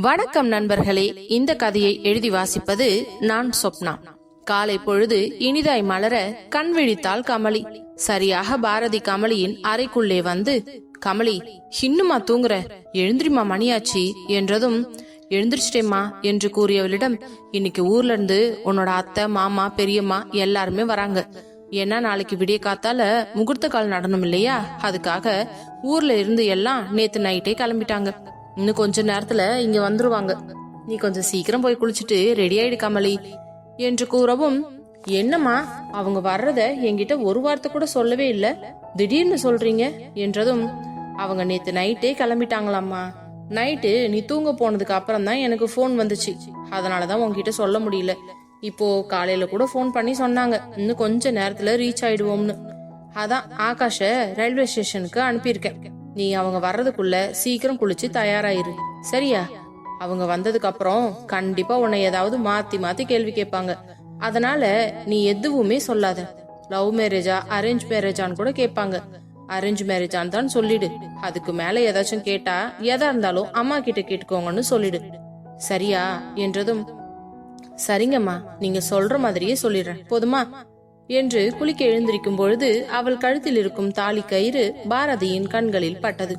வணக்கம் நண்பர்களே இந்த கதையை எழுதி வாசிப்பது நான் சொப்னா. காலை பொழுது இனிதாய் மலர கண் விழித்தாள் கமலி. சரியாக பாரதி கமலியின் அறைக்குள்ளே வந்து கமலி இன்னுமா தூங்குற? எழுந்திரிமா மணியாச்சி என்றதும் எழுந்திரிச்சிட்டேம்மா என்று கூறியவளிடம் இன்னைக்கு ஊர்ல இருந்து உன்னோட அத்தை மாமா பெரியம்மா எல்லாருமே வராங்க. ஏன்னா நாளைக்கு விடிய காத்தால முகூர்த்த கால் நடனம் இல்லையா? அதுக்காக ஊர்ல இருந்து எல்லாம் நேத்து நைட்டே கிளம்பிட்டாங்க. இன்னும் கொஞ்ச நேரத்துல இங்க வந்துருவாங்க. நீ கொஞ்சம் சீக்கிரம் போய் குளிச்சுட்டு ரெடி ஆயிடு கமலி என்று கூறவும் என்னம்மா அவங்க வர்றத என்கிட்ட ஒரு வார்த்தை கூட சொல்லவே இல்ல. திடீர்னு சொல்றீங்க என்றதும் அவங்க நேத்து நைட்டே கிளம்பிட்டாங்களாம்மா. நைட்டு நீ தூங்க போனதுக்கு அப்புறம் தான் எனக்கு ஃபோன் வந்துச்சு. அதனாலதான் உங்ககிட்ட சொல்ல முடியல. இப்போ காலையில கூட ஃபோன் பண்ணி சொன்னாங்க. இன்னும் கொஞ்ச நேரத்துல ரீச் ஆயிடுவோம்னு. அதான் ஆகாஷ ரயில்வே ஸ்டேஷனுக்கு அனுப்பியிருக்கேன். நீ அவங்க வர்றதுக்குள்ள சீக்கிரம் குளிச்சு தயாராயிரு. சரியா? அவங்க வந்ததுக்கு அப்புறம் கண்டிப்பா உன்னை ஏதாவது மாத்தி மாத்தி கேள்வி கேட்பாங்க. அதனால நீ எதுவுமே சொல்லாத. லவ் மேரேஜா அரேஞ்ச் மேரேஜான்னு கூட கேட்பாங்க. அரேஞ்ச் மேரேஜான்னு தான் சொல்லிடு. அதுக்கு மேல ஏதாச்சும் கேட்டா எதா இருந்தாலும் அம்மா கிட்ட கேட்டுக்கோங்கன்னு சொல்லிடு. சரியா? என்றதும் சரிங்கம்மா நீங்க சொல்ற மாதிரியே சொல்லிடுறேன். போதுமா? என்று குளிக்க எழுந்திருக்கும் பொழுது அவள் கழுத்தில் இருக்கும் தாலி கயிறு பாரதியின் கண்களில் பட்டது.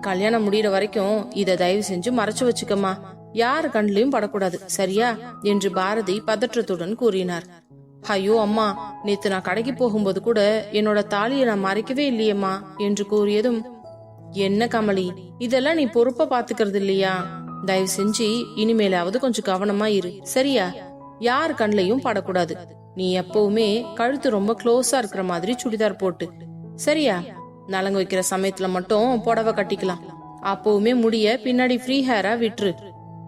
கல்யாணம் முடிகிற வரைக்கும் இத தயவு செஞ்சு மறைச்சு வச்சுக்கம்மா. யார் கண்ணிலையும் படக்கூடாது சரியா? என்று பாரதி பதற்றத்துடன் கூறினார். ஐயோ அம்மா நேத்து நான் கடைக்கு போகும்போது கூட என்னோட தாலியை நான் மறைக்கவே இல்லையேம்மா என்று கூறியதும் என்ன கமலி இதெல்லாம் நீ பொறுப்பா பாத்துக்கிறது இல்லையா? தயவு செஞ்சு இனிமேலாவது கொஞ்சம் கவனமா இரு சரியா? யார் கண்லையும் படக்கூடாது. நீ எப்பவுமே கழுத்து ரொம்ப க்ளோஸா இருக்கிற மாதிரி சுடிதார் போட்டு. சரியா? நலங்கு வைக்கிற சமயத்துல மட்டும் புடவை கட்டிக்கலாம். அப்பவுமே முடிய பின்னாடி ஃப்ரீ ஹேரா விட்டுரு.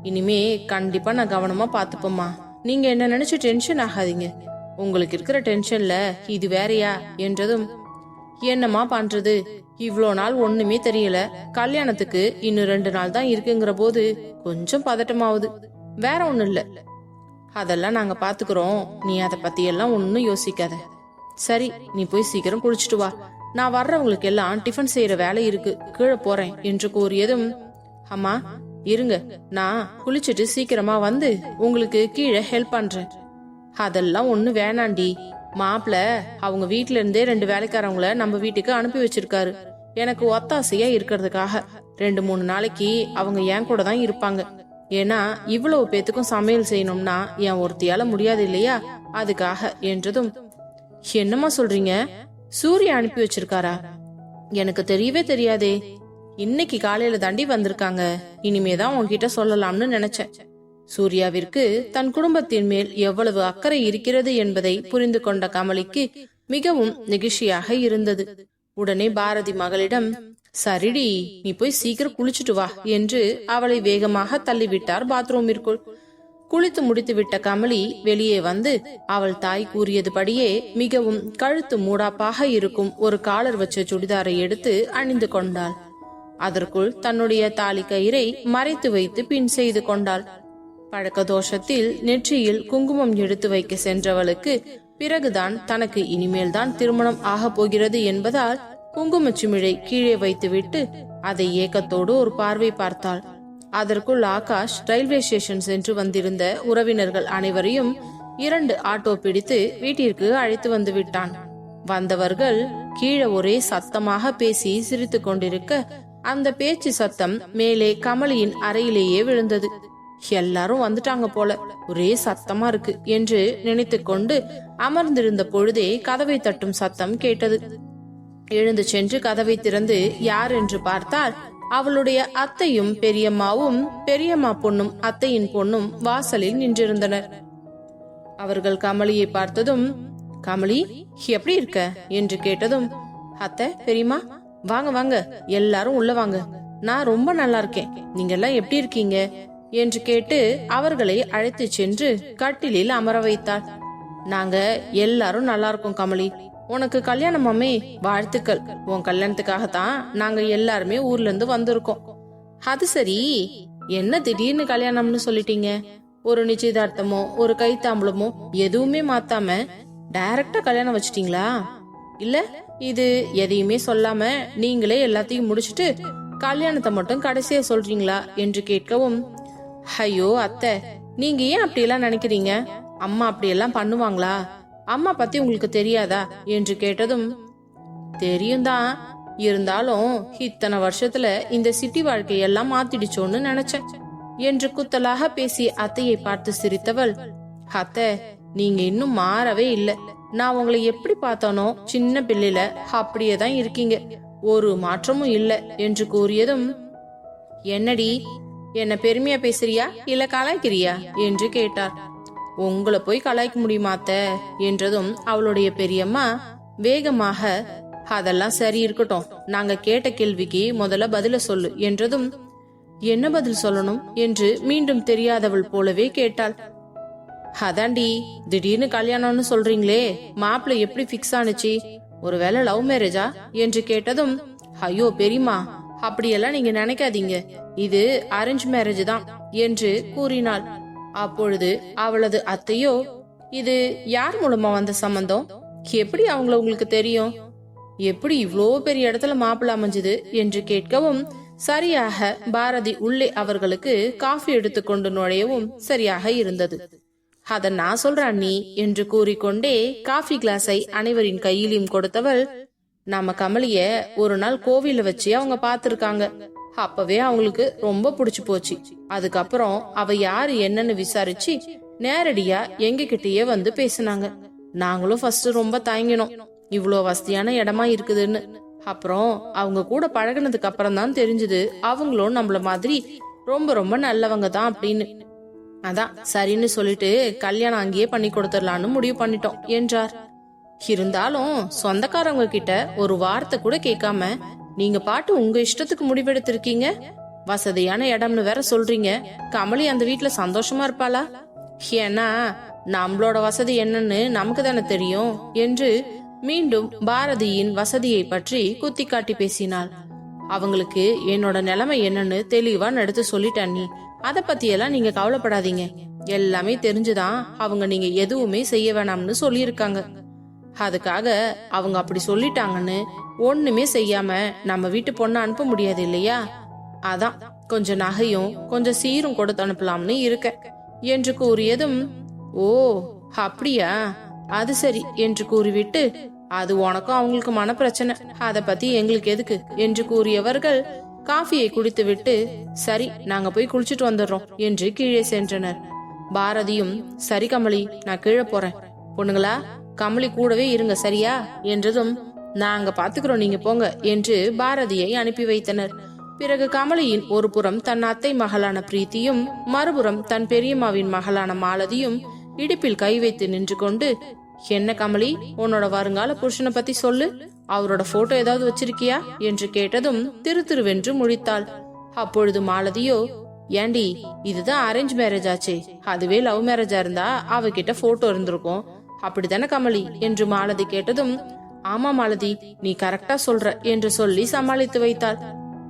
இனிமே கண்டிப்பா நான் கவனமா பாத்துப்போம்மா நீங்க என்ன நினைச்சு டென்ஷன் ஆகாதீங்க. உங்களுக்கு இருக்கிற டென்ஷன்ல இது வேறயா என்றதும் என்னம்மா பண்றது? இவ்வளோ நாள் ஒண்ணுமே தெரியல. கல்யாணத்துக்கு இன்னும் ரெண்டு நாள் தான் இருக்குங்கிற போது கொஞ்சம் பதட்டமாவுது. வேற ஒன்றும் இல்லை. அதெல்லாம் நாங்க பாத்துக்கிறோம். நீ அத பத்தி எல்லாம் ஒன்னும் யோசிக்காத. சரி நீ போய் சீக்கிரம் குளிச்சுட்டு வா. நான் வர்றவங்களுக்கு எல்லாம் டிஃபன் செய்யற வேலை இருக்கு. கீழே போறேன் என்று கூறியதும் அம்மா இருங்க. நான் குளிச்சுட்டு சீக்கிரமா வந்து உங்களுக்கு கீழே ஹெல்ப் பண்றேன். அதெல்லாம் ஒண்ணு வேணாண்டி. மாப்பிள அவங்க வீட்ல இருந்தே ரெண்டு வேலைக்காரவங்கள நம்ம வீட்டுக்கு அனுப்பி வச்சிருக்காரு. எனக்கு ஒத்தாசையா இருக்கிறதுக்காக ரெண்டு மூணு நாளைக்கு அவங்க என் கூட தான் இருப்பாங்க. ஏன்னா இவ்வளவு பேத்துக்கும் சமையல் செய்யணும்னா என் ஒருத்தியால முடியாது இல்லையா? அதுக்காக என்றதும் என்னம்மா சொல்றீங்க? சூர்யா அனுப்பி வச்சிருக்காரா? எனக்கு தெரியவே தெரியாதே. இன்னைக்கு காலையில தாண்டி வந்திருக்காங்க. இனிமேதான் உன்கிட்ட சொல்லலாம்னு நினைச்சேன். சூர்யாவிற்கு தன் குடும்பத்தின் மேல் எவ்வளவு அக்கறை இருக்கிறது என்பதை புரிந்து கொண்ட கமலிக்கு மிகவும் நெகிழ்ச்சியாக இருந்தது. உடனே பாரதி மகளிடம் சரிடி நீ போய் சீக்கிரம் குளிச்சுட்டு வா என்று அவளை வேகமாக தள்ளிவிட்டார் பாத்ரூமிற்குள். குளித்து முடித்துவிட்ட கமலி வெளியே வந்து அவள் தாய் கூறியதுபடியே மிகவும் கழுத்து மூடாப்பாக இருக்கும் ஒரு காலர் வச்ச சுடிதாரை எடுத்து அணிந்து கொண்டாள். அதற்குள் தன்னுடைய தாலி கயிறை மறைத்து வைத்து பின் செய்து கொண்டாள். பழக்க தோஷத்தில் நெற்றியில் குங்குமம் எடுத்து வைக்க சென்றவளுக்கு பிறகுதான் தனக்கு இனிமேல் தான் திருமணம் ஆகப் போகிறது என்பதால் குங்குமச்சிமிழை கீழே வைத்துவிட்டு அதை ஏக்கத்தோடு ஒரு பார்வை பார்த்தாள். அதற்குள் ஆகாஷ் ரயில்வே ஸ்டேஷன் சென்று வந்திருந்த உறவினர்கள் அனைவரையும் இரண்டு ஆட்டோ பிடித்து வீட்டிற்கு அழைத்து வந்து விட்டான். வந்தவர்கள் கீழே ஒரே சத்தமாக பேசி சிரித்து கொண்டிருக்க அந்த பேச்சு சத்தம் மேலே கமலியின் அறையிலேயே விழுந்தது. எல்லாரும் வந்துட்டாங்க போல ஒரே சத்தமா இருக்கு என்று நினைத்துக்கொண்டு அமர்ந்திருந்த பொழுதே கதவை தட்டும் சத்தம் கேட்டது. எழுந்து சென்று கதவை திறந்து யார் என்று பார்த்தால் அவளுடைய அத்தையும் பெரியம்மாவும் பெரியம்மா பொண்ணும் அத்தையின் பொண்ணும் வாசலில் நின்றிருந்தனர். அவர்கள் கமலியை பார்த்ததும் கமலி எப்படி இருக்க? என்று கேட்டதும் அத்தை பெரியம்மா வாங்க வாங்க எல்லாரும் உள்ள வாங்க. நான் ரொம்ப நல்லா இருக்கேன். நீங்க எல்லாம் எப்படி இருக்கீங்க? என்று கேட்டு அவர்களை அழைத்து சென்று கட்டிலில் அமர வைத்தாள். நாங்க எல்லாரும் நல்லா இருக்கோம் கமலி. உனக்கு கல்யாணமாமே வாழ்த்துக்கள். உன் கல்யாணத்துக்காகத்தான் நாங்க எல்லாருமே ஊர்ல இருந்து வந்திருக்கோம். அது சரி என்ன திடீர்னு கல்யாணம்னு சொல்லிட்டீங்க? ஒரு நிச்சயதார்த்தமோ ஒரு கைத்தாம்பளமோ எதுவுமே மாத்தாம டைரக்டா கல்யாணம் வச்சிட்டீங்களா? இல்ல இது எதையுமே சொல்லாம நீங்களே எல்லாத்தையும் முடிச்சிட்டு கல்யாணத்தை மட்டும் கடைசியா சொல்றீங்களா என்று கேட்கவும் ஐயோ அத்தை நீங்க ஏன் அப்படியெல்லாம் நினைக்கிறீங்க? அம்மா அப்படியெல்லாம் பண்ணுவாங்களா? அம்மா பத்தி உங்களுக்கு தெரியாதா? என்று கேட்டதும் தெரியும் தான் இருந்தாலும் இத்தனை வருஷத்துல இந்த சிட்டி வாழ்க்கையெல்லாம் மாத்திடுச்சோன்னு நினைச்சேன் என்று குத்தலாக பேசி அத்தையை பார்த்து சிரித்தவள் அத்தை நீங்க இன்னும் மாறவே இல்ல. நான் உங்களை எப்படி பார்த்தானோ சின்ன பிள்ளையில அப்படியே தான் இருக்கீங்க. ஒரு மாற்றமும் இல்ல என்று கூறியதும் என்னடி என்ன பெருமையா பேசுறியா? இல்ல கலாய்க்கிறியா? என்று கேட்டார். உங்களை போய் கலாய்க்க முடியுமாத்த என்றதும் அவளுடைய பெரியம்மா வேகமாக அதெல்லாம் சரி இருக்கட்டும். நாங்க கேட்ட கேள்விக்கு முதல்ல பதில சொல்லு என்றதும் என்ன பதில் சொல்லணும்? என்று மீண்டும் தெரியாதவள் போலவே கேட்டாள். அதாண்டி திடீர்னு கல்யாணம்னு சொல்றீங்களே மாப்பிள்ளை எப்படி ஃபிக்ஸ் ஆனுச்சு? ஒருவேளை லவ் மேரேஜா என்று கேட்டதும் ஐயோ பெரியமா அப்படியெல்லாம் நீங்க நினைக்காதீங்க. இது அரேஞ்ச் மேரேஜ் தான் என்று கூறினாள். அப்பொழுது அவளது அத்தையோ இது யார் மூலமா வந்த சம்பந்தம்? எப்படி அவங்கள உங்களுக்கு தெரியும்? எப்படி இவ்வளோ பெரிய இடத்துல மாப்பிள்ள அமைஞ்சது என்று கேட்கவும் சரியாக பாரதி உள்ளே அவர்களுக்கு காஃபி எடுத்துக்கொண்டு நுழையவும் சரியாக இருந்தது. அத நான் சொல்றேன் நீ என்று கூறிக்கொண்டே காஃபி கிளாஸை அனைவரின் கையிலும் கொடுத்தவள் நம்ம கமலிய ஒரு நாள் கோவில வச்சு அவங்க பாத்துருக்காங்க அப்பவே அவங்களுக்கு ரொம்ப பிடிச்சு போச்சு. அதுக்கப்புறம் அவ யாரு என்னன்னு விசாரிச்சு நேரடியா எங்க கிட்டயே வந்து பேசினாங்க. நாங்களும் ஃபர்ஸ்ட் ரொம்ப தயங்கினோம். இவ்வளோ வசதியான இடமா இருக்குதுன்னு. அப்புறம் அவங்க கூட பழகினதுக்கு அப்புறம் தான் தெரிஞ்சது அவங்களும் நம்மள மாதிரி ரொம்ப ரொம்ப நல்லவங்க தான் அப்படின்னு. அதான் சரின்னு சொல்லிட்டு கல்யாணம் அங்கேயே பண்ணி கொடுத்துடலான்னு முடிவு பண்ணிட்டோம் என்றார். இருந்தாலும் சொந்தக்காரங்க கிட்ட ஒரு வார்த்தை கூட கேட்காம நீங்க பாட்டு உங்க இஷ்டத்துக்கு முடிவெடுத்திருக்கீங்க? வசதியான இடம்னு வேற சொல்றீங்க. கமலி அந்த வீட்டுல சந்தோஷமா இருப்பாளா? ஏன்னா நம்மளோட வசதி என்னன்னு நமக்கு தானே தெரியும் என்று மீண்டும் பாரதியின் வசதியை பற்றி குத்தி காட்டி பேசினாள். அவங்களுக்கு என்னோட நிலைமை என்னன்னு தெளிவா நடத்து சொல்லிட்டேன் நீ அத பத்தியெல்லாம் நீங்க கவலைப்படாதீங்க. எல்லாமே தெரிஞ்சுதான் அவங்க நீங்க எதுவுமே செய்ய வேணாம்னு சொல்லியிருக்காங்க. அதுக்காக அவங்க அப்படி சொல்லிட்டாங்கன்னு ஒண்ணுமே செய்யாம நம்ம வீட்டு பொண்ணை அனுப்ப முடியாது இல்லையா? அதான் கொஞ்சம் நகையும் கொஞ்சம் சீரும் கொடுத்து அனுப்பலாம்னு இருக்க என்று கூறியதும் ஓ அப்படியா? அது சரி என்று கூறிவிட்டு அது உனக்கும் அவங்களுக்கு மன பிரச்சனை அத பத்தி எங்களுக்கு எதுக்கு? என்று கூறியவர்கள் காஃபியை குடித்துவிட்டு சரி நாங்க போய் குளிச்சிட்டு வந்துடுறோம் என்று கீழே சென்றனர். பாரதியும் சரி கமலி நான் கீழே போறேன். பொண்ணுங்களா கமலி கூடவே இருங்க சரியா? என்றதும் நாங்க பாத்துக்கிறோம் நீங்க போங்க என்று பாரதியை அனுப்பி வைத்தனர். பிறகு கமலியின் ஒரு புறம் தன் அத்தை மகளான பிரீத்தியும் மறுபுறம் தன் பெரியம்மாவின் மகளான மாலதியும் இடுப்பில் கை வைத்து நின்று கொண்டு என்ன கமலி உன்னோட வருங்கால புருஷனை பத்தி சொல்லு? அவரோட போட்டோ ஏதாவது வச்சிருக்கியா? என்று கேட்டதும் திரு திருவென்று முழித்தாள். அப்பொழுது மாலதியோ ஏண்டி இதுதான் அரேஞ்ச் மேரேஜ் ஆச்சே. அதுவே லவ் மேரேஜா இருந்தா அவகிட்ட போட்டோ இருந்திருக்கும். அப்படித்தானே கமலி? என்று மாலதி கேட்டதும் ஆமா மாலதி நீ கரெக்டா சொல்ற என்று சொல்லி சமாளித்து வைத்தாள்.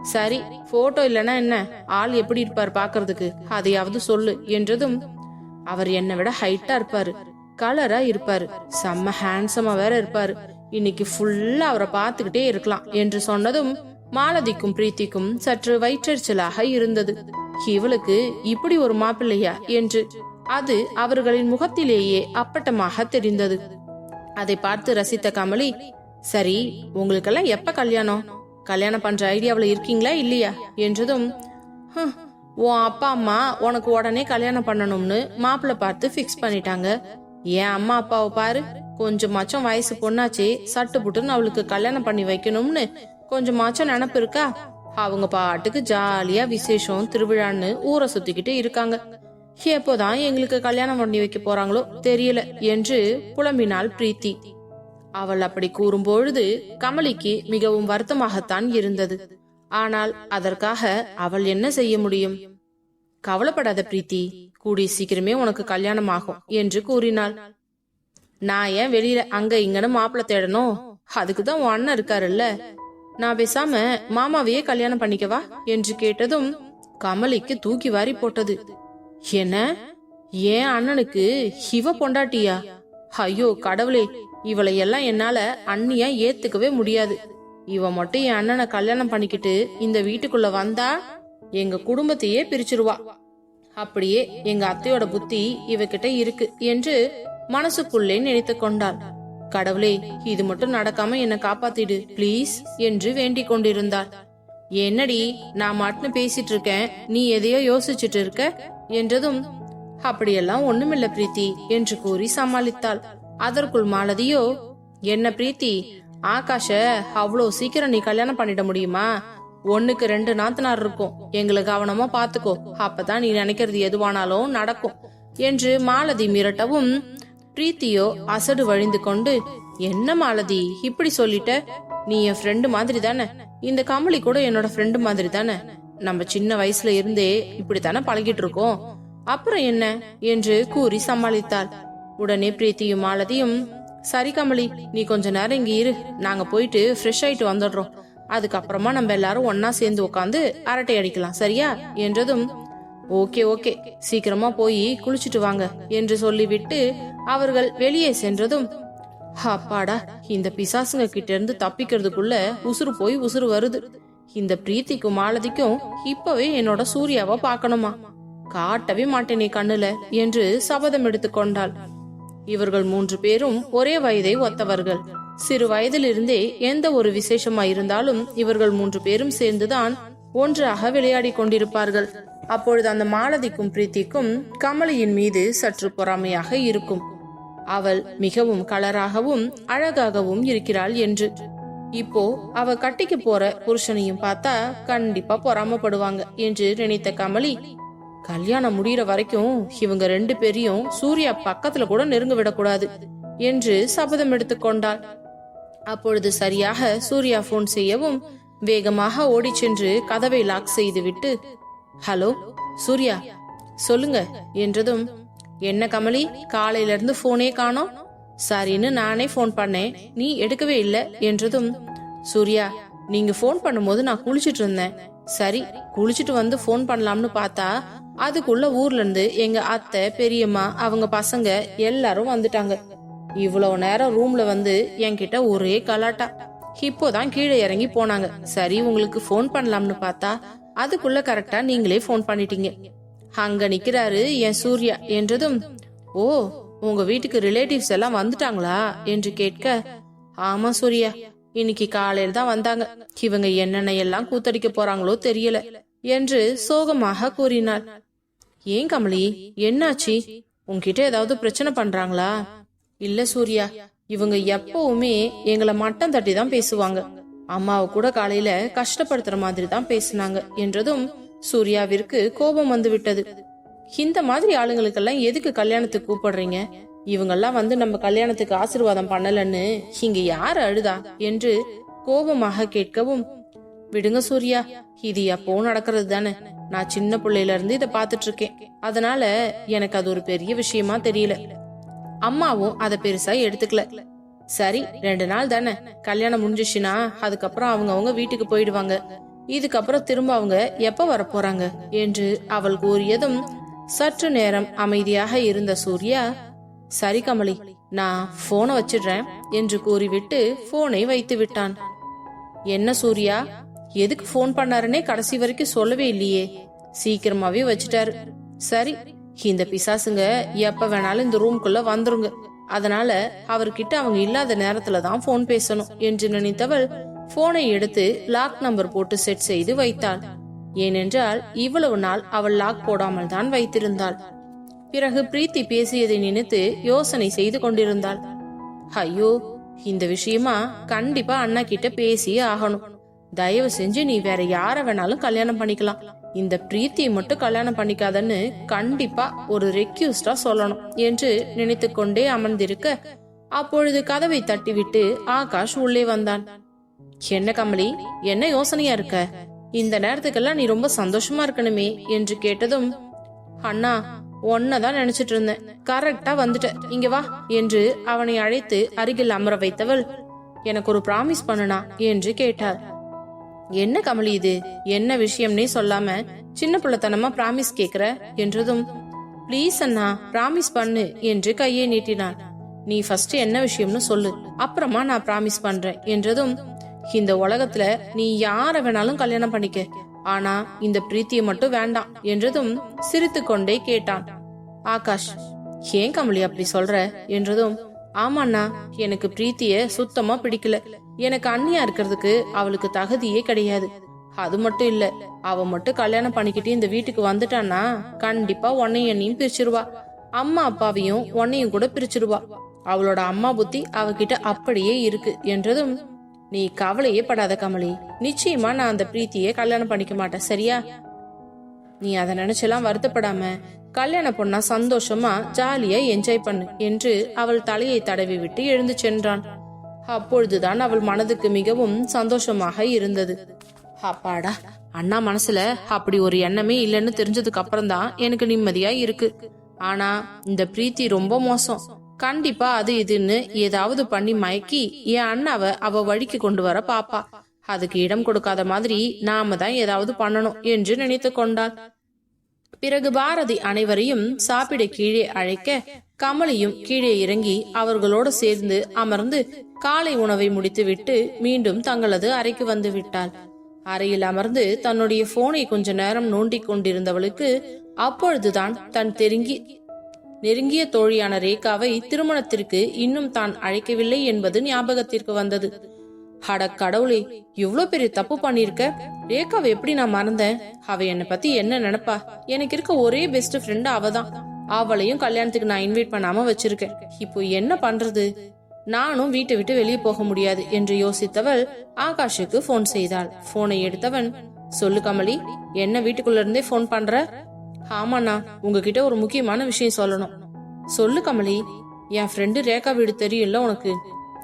சரி போட்டோ இல்லனா என்ன? ஆள் எப்படி இருப்பார் பாக்குறதுக்கு அதையாவது சொல்லு என்றதும் அவர் என்னை விட ஹைட்டா இருப்பாரு கலரா இருப்பாரு செம்ம ஹேண்ட்ஸமா வேற இருப்பாரு. இன்னைக்கு ஃபுல்லா அவரை பார்த்துக்கிட்டே இருக்கலாம் என்று சொன்னதும் மாலதிக்கும் பிரீத்திக்கும் சற்று வயிற்றெரிச்சலாக இருந்தது. இவளுக்கு இப்படி ஒரு மாப்பிள்ளையா? என்று. அது அவர்களின் முகத்திலேயே அப்பட்டமாக தெரிந்தது. அதை பார்த்து ரசித்த கமலி சரி உங்களுக்கெல்லாம் எப்ப கல்யாணம்? கல்யாணம் பண்ற ஐடியாவில் இருக்கீங்களா இல்லையா? என்றதும் உன் அப்பா அம்மா உனக்கு உடனே கல்யாணம் பண்ணணும்னு மாப்பிள்ளை பார்த்து ஃபிக்ஸ் பண்ணிட்டாங்க. என் அம்மா அப்பாவை பாரு கொஞ்சமாச்சும் வயசு பொண்ணாச்சே சட்டு புட்டுன்னு அவளுக்கு கல்யாணம் பண்ணி வைக்கணும்னு கொஞ்சமாச்சும் நினப்பு இருக்கா? அவங்க பாட்டுக்கு ஜாலியா விசேஷம் திருவிழான்னு ஊரை சுத்திக்கிட்டு இருக்காங்க. எப்போதான் எங்களுக்கு கல்யாணம் பண்ணி வைக்க போறாங்களோ தெரியல என்று புலம்பினாள் பிரீத்தி. அவள் அப்படி கூறும்பொழுது கமலிக்கு மிகவும் வருத்தமாகத்தான் இருந்தது. ஆனால் அதற்காக அவள் என்ன செய்ய முடியும்? கவலைப்படாத பிரீத்தி கூடி சீக்கிரமே உனக்கு கல்யாணம் ஆகும் என்று கூறினாள். நான் ஏன் வெளியில அங்க இங்கன்னு மாப்பிள்ளை தேடணும்? அதுக்குதான் உன் அண்ணன் இருக்காருல்ல. நான் பேசாம மாமாவையே கல்யாணம் பண்ணிக்கவா? என்று கேட்டதும் கமலிக்கு தூக்கி வாரி போட்டது. என்ன? ஏன் அண்ணனுக்கு இவ பொண்டாட்டியா? ஐயோ கடவுளே இவளை எல்லாம் என்னால அண்ணியா ஏத்துக்கவே முடியாது. இவ மட்டும் என் அண்ணனை கல்யாணம் பண்ணிக்கிட்டு இந்த வீட்டுக்குள்ள வந்தா எங்க குடும்பத்தையே பிரிச்சிருவா. அப்படியே எங்க அத்தையோட புத்தி இவகிட்ட இருக்கு என்று மனசுக்குள்ளே நினைத்து கொண்டாள். கடவுளே இது மட்டும் நடக்காம என்ன காப்பாத்திடு ப்ளீஸ் என்று வேண்டிக் கொண்டிருந்தாள். என்னடி நான் மட்டும் பேசிட்டு இருக்கேன். நீ எதையோ யோசிச்சுட்டு இருக்க? என்றதும் அப்படியெல்லாம் ஒண்ணுமில்ல பிரீத்தி என்று கூறி சமாளித்தாள். அதற்குள் மாலதியோ என்ன பிரீத்தி ஆகாஷ அவ்வளோ சீக்கிரம் நீ கல்யாணம் பண்ணிட முடியுமா? ஒண்ணுக்கு ரெண்டு நாத்தனார் இருக்கும். எங்களை கவனமா பாத்துக்கோ. அப்பதான் நீ நினைக்கிறது எதுவானாலும் நடக்கும் என்று மாலதி மிரட்டவும் பிரீத்தியோ அசடு வழிந்து கொண்டு என்ன மாலதி இப்படி சொல்லிட்ட? நீ என் ஃப்ரெண்டு மாதிரி தானே? இந்த கமலி கூட என்னோட ஃப்ரெண்டு மாதிரி தானே? நம்ம சின்ன வயசுல இருந்தே இப்படித்தானே பழகிட்டு இருக்கோம். அப்புறம் என்ன? என்று கூறி சமாளித்தாள். உடனே பிரீத்தியும் மாலதியும் சரி கமலி நீ கொஞ்ச நேரம் இங்க இரு. நாங்க போயிட்டு ஃப்ரெஷ் ஆயிட்டு வந்துடுறோம். அதுக்கப்புறமா நம்ம எல்லாரும் ஒன்னா சேர்ந்து உட்காந்து அரட்டை அடிக்கலாம். சரியா? என்றதும் ஓகே ஓகே. சீக்கிரமா போய் குளிச்சுட்டு வாங்க. என்று சொல்லிவிட்டு அவர்கள் வெளியே சென்றதும் அப்பாடா இந்த பிசாசுங்க கிட்ட இருந்து தப்பிக்கிறதுக்குள்ள உசுறு போய் உசுறு வருது. இந்த பிரீத்திக்கும் மாலதிக்கும் இப்பவே என்னோட சூர்யாவை பார்க்கணுமா? காட்டவே மாட்டேனே கண்ணுல என்று சபதம் எடுத்துக்கொண்டாள் இவர்கள் மூன்று பேரும் ஒரே வயதை ஒத்தவர்கள். சிறு வயதிலிருந்தே எந்த ஒரு விசேஷமா இருந்தாலும் இவர்கள் மூன்று பேரும் சேர்ந்துதான் ஒன்றாக விளையாடி கொண்டிருப்பார்கள். அப்பொழுது அந்த மாலதிக்கும் பிரீத்திக்கும் கமலியின் மீது சற்று பொறாமையாக இருக்கும். அவள் மிகவும் கலராகவும் அழகாகவும் இருக்கிறாள் என்று இப்போ அவ கட்டிக்கு போற புருஷனையும் பார்த்தா கண்டிப்பா பொறாமப்படுவாங்க என்று நினைத்த கமலி கல்யாணம் முடியற வரைக்கும் இவங்க ரெண்டு பேரையும் சூர்யா பக்கத்துல கூட நெருங்க விடக்கூடாது என்று சபதம் எடுத்துக்கொண்டாள் அப்பொழுது சரியாக சூர்யா போன் செய்யவும் வேகமாக ஓடி சென்று கதவை லாக் செய்துவிட்டு ஹலோ சூர்யா சொல்லுங்க என்றதும் என்ன கமலி காலையில இருந்து போனே காணோம்? சரின்னு நானே ஃபோன் பண்ணேன். நீ எடுக்கவே இல்ல என்றதும் சூர்யா நீங்க ஃபோன் பண்ணும்போது நான் குளிச்சிட்டு இருந்தேன். சரி குளிச்சிட்டு வந்து ஃபோன் பண்ணலாம்னு பார்த்தா அதுக்குள்ள ஊர்ல இருந்து எங்க அத்தை பெரியம்மா அவங்க பசங்க எல்லாரும் வந்துட்டாங்க. இவ்வளவு நேரம் ரூம்ல வந்து என்கிட்ட ஒரே கலாட்டா. இப்போதான் கீழே இறங்கி போனாங்க. சரி உங்களுக்கு ஃபோன் பண்ணலாம்னு பார்த்தா அதுக்குள்ள கரெக்டா நீங்களே ஃபோன் பண்ணிட்டீங்க. அங்க நிக்கிறாரு என் சூர்யா என்றதும் ஓ உங்க வீட்டுக்கு ரிலேட்டிவ்ஸ் எல்லாம் வந்துட்டாங்களா? என்று கேட்க ஆமா சூர்யா இன்னைக்கு காலையில் தான் வந்தாங்க. இவங்க என்னென்ன எல்லாம் கூத்தடிக்க போறாங்களோ தெரியல என்று சோகமாக கூறினாள். ஏன் கமலி என்னாச்சு? உன்கிட்ட ஏதாவது பிரச்சனை பண்றாங்களா? இல்ல சூர்யா இவங்க எப்பவுமே எங்களை மட்டம் தட்டி தான் பேசுவாங்க. அம்மாவை கூட காலையில கஷ்டப்படுத்துற மாதிரி தான் பேசினாங்க என்றதும் சூர்யாவிற்கு கோபம் வந்து விட்டது இந்த மாதிரி ஆளுங்களுக்கெல்லாம் எதுக்கு கல்யாணத்துக்கு கூப்பிடுறீங்க? இவங்கெல்லாம் வந்து நம்ம கல்யாணத்துக்கு ஆசீர்வாதம் பண்ணலன்னு இங்க யார் அழுதா? என்று கோபமாக கேட்கவும் விடுங்க சூர்யா இது எப்போ நடக்கிறது தானே? நான் சின்ன பிள்ளையில இருந்து இதை பார்த்துட்டு இருக்கேன். அதனால எனக்கு அது ஒரு பெரிய விஷயமா தெரியல. அம்மாவும் அதை பெருசா எடுத்துக்கல. சரி ரெண்டு நாள் தானே. கல்யாணம் முடிஞ்சிச்சுன்னா அதுக்கப்புறம் அவங்க அவங்க வீட்டுக்கு போயிடுவாங்க. இதுக்கப்புறம் திரும்ப அவங்க எப்ப வர போறாங்க என்று அவள் கூறியதும் சற்று நேரம் அமைதியாக இருந்த சூர்யா சரி கமலி நான் போனை வச்சிடுறேன் என்று கூறிவிட்டு போனை வைத்து விட்டான். என்ன சூர்யா எதுக்கு ஃபோன் பண்ணாருன்னே கடைசி வரைக்கும் சொல்லவே இல்லையே. சீக்கிரமாவே வச்சிட்டாரு. சரி இந்த பிசாசுங்க எப்ப வேணாலும் இந்த ரூம்குள்ள வந்துருங்க. அதனால அவர்கிட்ட அவங்க இல்லாத நேரத்துல தான் ஃபோன் பேசணும் என்று நினைத்தவள் போனை எடுத்து லாக் நம்பர் போட்டு செட் செய்து வைத்தாள். ஏனென்றால் இவ்வளவு நாள் அவள் லாக் போடாமல் தான் வைத்திருந்தாள். பிறகு பிரீத்தி பேசியதை நினைத்து யோசனை செய்து கொண்டிருந்தாள். ஐயோ இந்த விஷயமா கண்டிப்பா அண்ணா கிட்ட பேசியே ஆகணும். தயவு செஞ்சு நீ வேற யார வேணாலும் கல்யாணம் பண்ணிக்கலாம். இந்த பிரீத்தியை மட்டும் கல்யாணம் பண்ணிக்காதன்னு கண்டிப்பா ஒரு ரெக்யூஸ்டா சொல்லணும் என்று நினைத்து கொண்டே அமர்ந்திருக்க அப்பொழுது கதவை தட்டிவிட்டு ஆகாஷ் உள்ளே வந்தான். என்ன கமலி என்ன யோசனையா இருக்க? இந்த நேரத்துக்கெல்லாம் நீ ரொம்ப சந்தோஷமா இருக்கணுமே என்று கேட்டதும் அண்ணா ஒன்னதான் நினைச்சிட்டு இருந்தேன். கரெக்டா வந்துட்ட. இங்க வா. என்று அவனை அழைத்து அருகில் அமர வைத்தவள் எனக்கு ஒரு பிராமிஸ் பண்ணுனா? என்று கேட்டாள். என்ன கமலி இது? என்ன விஷயம்னே சொல்லாம சின்ன பிள்ளைத்தனமா பிராமிஸ் கேக்குற? என்றதும் ப்ளீஸ் அண்ணா பிராமிஸ் பண்ணு என்று கையை நீட்டினான். நீ ஃபர்ஸ்ட் என்ன விஷயம்னு சொல்லு. அப்புறமா நான் பிராமிஸ் பண்றேன் என்றதும் இந்த உலகத்துல நீ யார வேணாலும் கல்யாணம் பண்ணிக்க. ஆனா இந்த பிரீத்தியை மட்டும் வேண்டாம் என்றதும் சிரித்து கொண்டே கேட்டான். ஆகாஷ் ஏன் கமலி அப்படி சொல்ற? என்றதும் ஆமாண்ணா எனக்கு பிரீத்திய சுத்தமா பிடிக்கல. எனக்கு அண்ணியா இருக்கிறதுக்கு அவளுக்கு தகுதியே கிடையாது. அது மட்டும் இல்ல அவ மட்டும் கல்யாணம் பண்ணிக்கிட்டு இந்த வீட்டுக்கு வந்துட்டான்னா கண்டிப்பா உன்னையும் என்னையும் பிரிச்சிருவா. அம்மா அப்பாவையும் உன்னையும் கூட பிரிச்சிருவா. அவளோட அம்மா புத்தி அவகிட்ட அப்படியே இருக்கு என்றதும் நீ கவலையே படாத கமலி. நிச்சயமா நான் அந்த பிரீத்தியை கல்யாணம் பண்ணிக்க மாட்டேன் சரியா? நீ அதை நினைச்செல்லாம் வருத்தப்படாம கல்யாண பொண்ணா சந்தோஷமா ஜாலியா என்ஜாய் பண்ணு என்று அவள் தலையை தடவி விட்டு எழுந்து சென்றான். அப்பொழுதுதான் அவள் மனதுக்கு மிகவும் சந்தோஷமாக இருந்தது. அப்பாடா அண்ணா மனசுல அப்படி ஒரு எண்ணமே இல்லைன்னு தெரிஞ்சதுக்கு அப்புறம் தான் எனக்கு நிம்மதியா இருக்கு. ஆனா இந்த பிரீத்தி ரொம்ப மோசம். கண்டிப்பா அது இதுன்னு ஏதாவது பண்ணி மயக்கி என் அண்ணாவை அவ வழிக்கு கொண்டு வர பாப்பா. அதுக்கு இடம் கொடுக்காத மாதிரி நாம தான் ஏதாவது பண்ணணும் என்று நினைத்து கொண்டாள். பிறகு பாரதி அனைவரையும் சாப்பிட கீழே அழைக்க கமலியும் கீழே இறங்கி அவர்களோடு சேர்ந்து அமர்ந்து காலை உணவை முடித்துவிட்டு மீண்டும் தங்களது அறைக்கு வந்து விட்டாள். அறையில் அமர்ந்து தன்னுடைய போனை கொஞ்ச நேரம் நோண்டிக் கொண்டிருந்தவளுக்கு அப்பொழுதுதான் தன் தெருங்கி நெருங்கிய தோழியான ரேகாவை திருமணத்திற்கு இன்னும் தான் அழைக்கவில்லை என்பது ஞாபகத்திற்கு வந்தது. அட கடவுளே இவ்ளோ பெரிய தப்பு பண்ணிருக்க ரேகாவை எப்படி நான் மறந்தேன்? அவ என்னை பத்தி என்ன நினைப்பா? எனக்கு இருக்க ஒரே பெஸ்ட் ஃப்ரெண்ட் அவதான் அவளையும் கல்யாணத்துக்கு நான் இன்வைட் பண்ணாம வச்சிருக்கேன். இப்போ என்ன பண்றது? நானும் வீட்டை விட்டு வெளியே போக முடியாது என்று யோசித்தவள் ஆகாஷுக்கு போன் செய்தாள். போனை எடுத்தவன் சொல்லு கமலி என்ன வீட்டுக்குள்ள இருந்தே போன் பண்ற? ஆமாண்ணா உங்ககிட்ட ஒரு முக்கியமான விஷயம் சொல்லணும். சொல்லு கமலி என் ஃப்ரெண்டு ரேகா வீடு தெரியும்ல உனக்கு?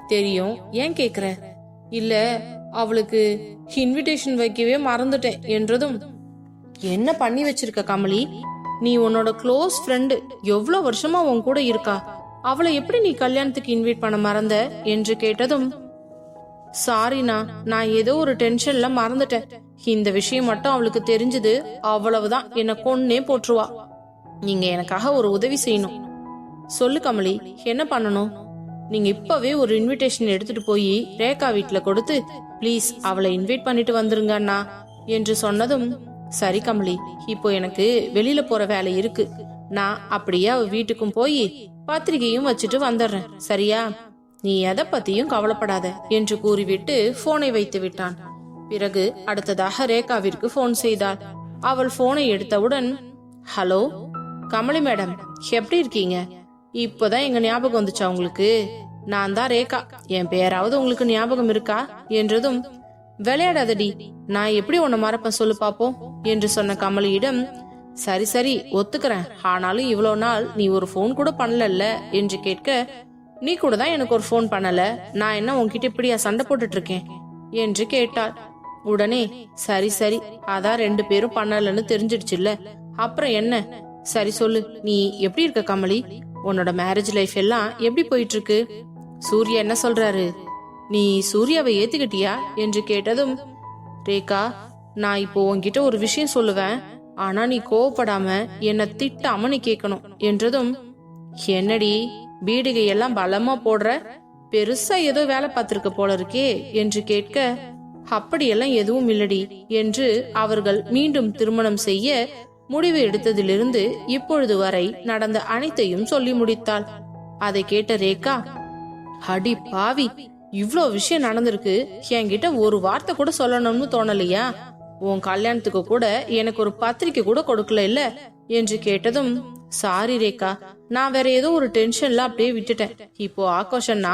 தெரியும். ஏன் கேக்குற? இல்ல அவளுக்கு இன்விடேஷன் வைக்கவே மறந்துட்டேன் என்றதும். என்ன பண்ணி வச்சிருக்க கமலி? நீ உன்னோட க்ளோஸ் ஃப்ரெண்டு எவ்வளவு வருஷமா உன் கூட இருக்கா? அவளை எப்படி நீ கல்யாணத்துக்கு இன்வைட் பண்ண மறந்த? என்று கேட்டதும் சாரிண்ணா நான் ஏதோ ஒரு டென்ஷன்ல மறந்துட்டேன். இந்த விஷயம் மட்டும் அவளுக்கு தெரிஞ்சது அவ்வளவுதான். என்ன கொன்னே போற்றுவா. நீங்க எனக்காக ஒரு உதவி செய்யணும். சொல்லு கமலி என்ன பண்ணணும்? நீங்க இப்பவே ஒரு இன்விடேஷன் எடுத்துட்டு போய் ரேகா வீட்டுல கொடுத்து ப்ளீஸ் அவளை இன்வைட் பண்ணிட்டு வந்துருங்க அண்ணா. என்று சொன்னதும் சரி கமலி இப்போ எனக்கு வெளியில போற வேலை இருக்கு. நான் அப்படியே அவ வீட்டுக்கும் போய் பத்திரிகையும் வச்சுட்டு வந்துடுறேன் சரியா? நீ எதை பத்தியும் கவலைப்படாத என்று கூறிவிட்டு போனை வைத்து விட்டான். பிறகு அடுத்ததாக ரேகாவிற்கு போன் செய்தாள். அவள் போனை எடுத்தவுடன் ஹலோ கமலி மேடம் எப்படி இருக்கீங்க? இப்போதான் எங்க ஞாபகம் வந்துச்சா உங்களுக்கு? நான் தான் ரேகா. என் பேராவது உங்களுக்கு ஞாபகம் இருக்கா? என்றதும் விளையாடாதடி நான் எப்படி உன்னை மறப்பேன் சொல்லு பாப்போம் என்று சொன்ன கமலியிடம் சரி சரி ஒத்துக்கிறேன். ஆனாலும் இவ்வளோ நாள் நீ ஒரு ஃபோன் கூட பண்ணலல்ல? என்று கேட்க நீ கூட தான் எனக்கு ஒரு ஃபோன் பண்ணல. நான் என்ன உன்கிட்ட இப்படியா சண்டை போட்டுட்டு இருக்கேன் என்று கேட்டாள். உடனே சரி சரி அதான் ரெண்டு பேரும் பண்ணலன்னு தெரிஞ்சிடுச்சுல்ல. அப்புறம் என்ன? சரி சொல்லு. நீ எப்படி இருக்க கமலி? உன்னோட மேரேஜ் லைஃப் எல்லாம் எப்படி போயிட்டு இருக்கு சூர்யா என்ன சொல்றாரு? நீ சூர்யாவை ஏத்துக்கிட்டியா? என்று கேட்டதும் ரேகா நான் இப்போ உன்கிட்ட ஒரு விஷயம் சொல்லுவேன். ஆனா நீ கோவப்படாம என்ன திட்டாம நீ கேட்கணும் என்றதும் என்னடி? பீடிகை எல்லாம் பலமா போடுற பெருசா ஏதோ வேலை பார்த்திருக்க போல இருக்கே என்று கேட்க அப்படியெல்லாம் எதுவும் இல்லடி என்று அவர்கள் மீண்டும் திருமணம் செய்ய முடிவு எடுத்ததிலிருந்து இப்பொழுது வரை நடந்த அனைத்தையும் சொல்லி முடித்தாள். அதை கேட்ட ரேகா அடி பாவி இவ்ளோ விஷயம் நடந்திருக்கு. என்கிட்ட ஒரு வார்த்தை கூட சொல்லணும்னு தோணலையா? உன் கல்யாணத்துக்கு கூட எனக்கு ஒரு பத்திரிக்கை கூட கொடுக்கல இல்ல. என்று கேட்டதும் சாரி ரேகா நான் வேற ஏதோ ஒரு டென்ஷன்ல அப்படியே விட்டுட்டேன். இப்போ ஆகாஷன்னா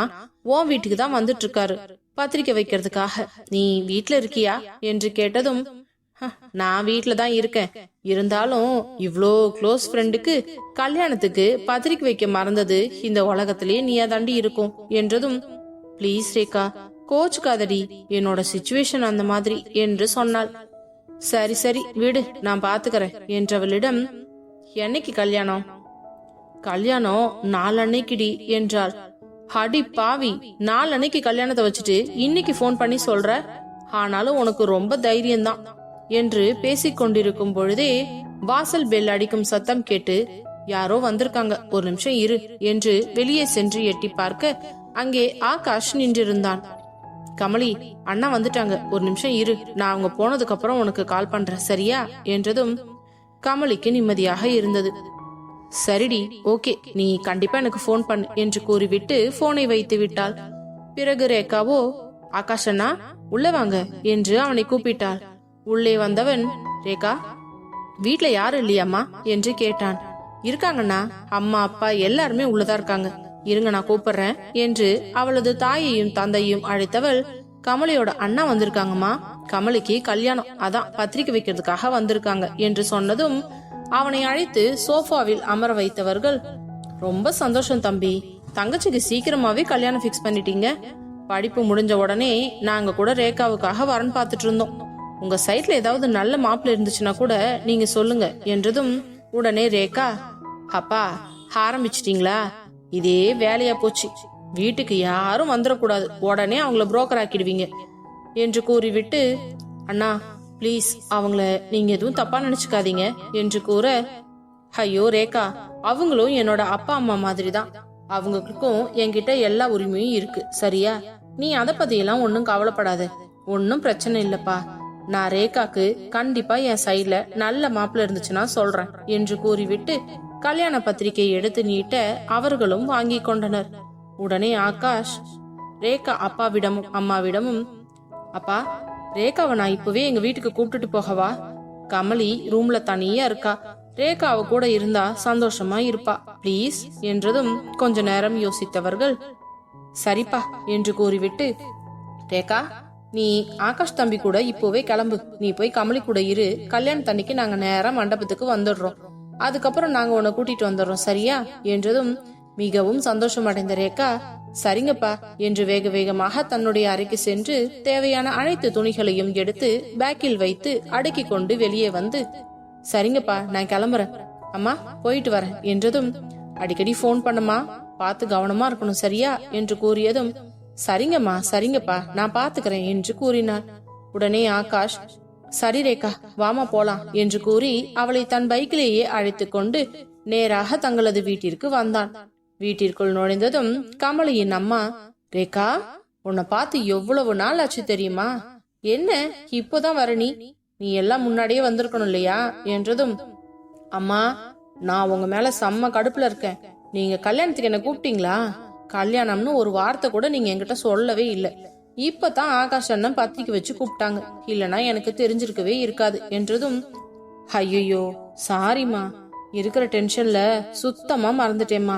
உன் வீட்டுக்கு தான் வந்துட்டு இருக்காரு பத்திரிக்கை வைக்கிறதுக்காக. நீ வீட்டுல இருக்கியா? என்று கேட்டதும் நான் வீட்டுல தான் இருக்கேன். இருந்தாலும் இவ்ளோ க்ளோஸ் ஃப்ரெண்டுக்கு கல்யாணத்துக்கு பத்திரிக்கை வைக்க மறந்தது இந்த உலகத்திலேயே நீயா தாண்டி இருக்கும். என்றதும் ப்ளீஸ் ரேகா கோச்சுக்காதடி. என்னோட சுச்சுவேஷன் அந்த மாதிரி. என்று சொன்னாள். சரி சரி விடு நான் பாத்துக்கறேன் என்றவளிடம் என்னைக்கு கல்யாணம்? கல்யாணம் நாளன்னைக்குடி என்றாள். அடி பாவி நாளன்னைக்கு கல்யாணத்தை வச்சுட்டு இன்னைக்கு ஃபோன் பண்ணி சொல்ற? ஆனாலும் உனக்கு ரொம்ப தைரியம்தான் என்று பேசிக் கொண்டிருக்கும் பொழுதே வாசல் பெல் அடிக்கும் சத்தம் கேட்டு யாரோ வந்திருக்காங்க ஒரு நிமிஷம் இரு என்று வெளியே சென்று எட்டி பார்க்க அங்கே ஆகாஷ் நின்றிருந்தான். கமலி அண்ணா வந்துட்டாங்க. ஒரு நிமிஷம் இரு. நான் அவங்க போனதுக்கு அப்புறம் உனக்கு கால் பண்றேன். சரியா? என்றதும் கமலிக்கு நிம்மதியாக இருந்தது. சரிடி ஓகே. நீ கண்டிப்பா எனக்கு ஃபோன் பண்ணு என்று கூறிவிட்டு போனை வைத்து விட்டாள். பிறகு ரேகாவோ ஆகாஷ் அண்ணா உள்ள வாங்க என்று அவனை கூப்பிட்டாள். உள்ளே வந்தவன் ரேகா வீட்ல யாரும் இல்லையாம்மா? என்று கேட்டான். இருக்காங்கண்ணா அம்மா அப்பா எல்லாருமே உள்ளதா இருக்காங்க. இருங்க நான் கூப்பிடுறேன். என்று அவளது தாயையும் தந்தையும் அழைத்தவள் கமலியோட அண்ணா வந்திருக்காங்கம்மா. கமலிக்கு கல்யாணம். அதான் பத்திரிக்கை வைக்கிறதுக்காக வந்திருக்காங்க. என்று சொன்னதும் அவனை அழைத்து சோஃபாவில் அமர வைத்தவர்கள் ரொம்ப சந்தோஷம் தம்பி. தங்கச்சிக்கு சீக்கிரமாவே கல்யாணம் ஃபிக்ஸ் பண்ணிட்டீங்க. படிப்பு முடிஞ்ச உடனே நாங்க கூட ரேகாவுக்காக வரன் பார்த்துட்டு இருந்தோம். உங்க சைட்ல ஏதாவது நல்ல மாப்பிள்ள இருந்துச்சுன்னா கூட நீங்க சொல்லுங்க. என்றதும் உடனே ரேகா அப்பா ஆரம்பிச்சிட்டீங்களா? இதே வேலையா போச்சு. வீட்டுக்கு யாரும் வந்துடக்கூடாது. உடனே அவங்கள புரோக்கர் ஆக்கிடுவீங்க. என்று கூறிவிட்டு அண்ணா ப்ளீஸ் அவங்கள நீங்க எதுவும் தப்பா நினைச்சுக்காதீங்க. என்று கூற ஐயோ ரேகா அவங்களும் என்னோட அப்பா அம்மா மாதிரி தான் அவங்களுக்கும் என்கிட்ட எல்லா உரிமையும் இருக்கு. சரியா? நீ அத பத்தியெல்லாம் ஒன்னும் கவலைப்படாத. ஒன்னும் பிரச்சனை இல்லப்பா. நான் ரேகாக்கு கண்டிப்பா என் சைட்ல நல்ல மாப்பிள்ள இருந்துச்சுன்னா சொல்றேன். என்று கூறிவிட்டு கல்யாண பத்திரிகை எடுத்து நீட்ட அவர்களும் வாங்கி கொண்டனர். உடனே ஆகாஷ் ரேகா அப்பாவிடமும் அம்மாவிடமும் அப்பா ரேகாவை நான் இப்பவே எங்க வீட்டுக்கு கூப்பிட்டுட்டு போகவா? கமலி ரூம்ல தனியா இருக்கா? ரேகா அவ கூட இருந்தா சந்தோஷமா இருப்பா. ப்ளீஸ் என்றதும் கொஞ்ச நேரம் யோசித்தவர்கள் சரிப்பா என்று கூறிவிட்டு ரேகா நீ ஆகாஷ் தம்பி கூட இப்போவே கிளம்பு. நீ போய் கமலி கூட இரு. கல்யாணத்தன்னைக்கு நாங்க நேரம் மண்டபத்துக்கு வந்துடுறோம். அதுக்கப்புறம் நாங்க உன்னை கூட்டிட்டு வந்துடுறோம் சரியா? என்றதும் மிகவும் சந்தோஷம் அடைந்த ரேகா சரிங்கப்பா என்று வேக வேகமாக தன்னுடைய அறைக்கு சென்று தேவையான அனைத்து துணிகளையும் எடுத்து பேக்கில் வைத்து அடுக்கி கொண்டு வெளியே வந்து சரிங்கப்பா நான் கிளம்புறேன். அம்மா போயிட்டு வரேன் என்றதும் அடிக்கடி ஃபோன் பண்ணுமா? பார்த்து கவனமா இருக்கணும் சரியா? என்று கூறியதும் சரிங்கம்மா சரிங்கப்பா நான் பாத்துக்கிறேன் என்று கூறினார். உடனே ஆகாஷ் சரி ரேகா வாமா போலாம் என்று கூறி அவளை தன் பைக்கிலேயே அழைத்து கொண்டு நேராக தங்களது வீட்டிற்கு வந்தான். வீட்டிற்குள் நுழைந்ததும் கமலியின் அம்மா ரேகா உன்னை பார்த்து எவ்வளவு நாள் ஆச்சு தெரியுமா? என்ன இப்போதான் வர நீ? நீ எல்லாம் முன்னாடியே வந்திருக்கணும் இல்லையா? என்றதும் அம்மா நான் உங்க மேல செம்ம கடுப்புல இருக்கேன். நீங்க கல்யாணத்துக்கு என்ன கூப்பிட்டீங்களா? கல்யாணம்னு ஒரு வார்த்தை கூட நீங்க என்கிட்ட சொல்லவே இல்லை. இப்பதான் ஆகாஷ் அண்ணன் பத்திரிக்கை வச்சு கூப்பிட்டாங்க. இல்லனா எனக்கு தெரிஞ்சிருக்கவே இருக்காது என்றதும் ஐயோ சாரிம்மா. இருக்கிற டென்ஷன்ல சுத்தமா மறந்துட்டேம்மா.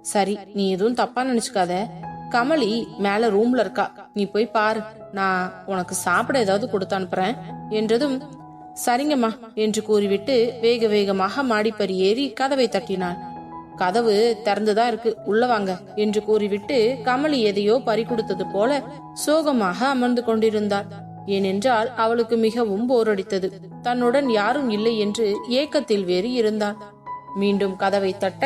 சரி நீ எதுவும் தப்பா நினைச்சுக்காத. கமலி மேல ரூம்ல இருக்கா. நீ போய் பாரு. நான் உனக்கு சாப்பிட ஏதாவது கொடுத்து அனுப்புறேன். என்றதும் சரிங்கம்மா என்று கூறிவிட்டு வேக வேகமாக மாடிப்பறி ஏறி கதவை தட்டினாள். கதவு திறந்துதான் இருக்கு. உள்ள வாங்க என்று கூறிவிட்டு கமலி எதையோ பறி கொடுத்தது போல சோகமாக அமர்ந்து கொண்டிருந்தாள். ஏனென்றால் அவளுக்கு மிகவும் போரடித்தது தன்னுடன் யாரும் இல்லை என்று ஏக்கத்தில் வேறு இருந்தாள். மீண்டும் கதவை தட்ட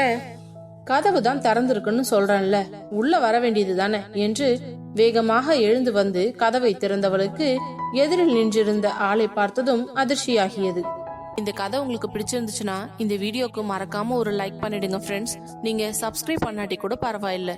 கதவு தான் திறந்திருக்குன்னு சொல்றேன்ல. உள்ள வர வேண்டியது தானே? என்று வேகமாக எழுந்து வந்து கதவை திறந்தவளுக்கு எதிரில் நின்றிருந்த ஆளை பார்த்ததும் அதிர்ச்சியாகியது. இந்த கதை உங்களுக்கு பிடிச்சிருந்துச்சுன்னா இந்த வீடியோக்கு மறக்காம ஒரு லைக் பண்ணிடுங்க ஃப்ரெண்ட்ஸ் நீங்க சப்ஸ்கிரைப் பண்ணாட்டி கூட பரவாயில்ல.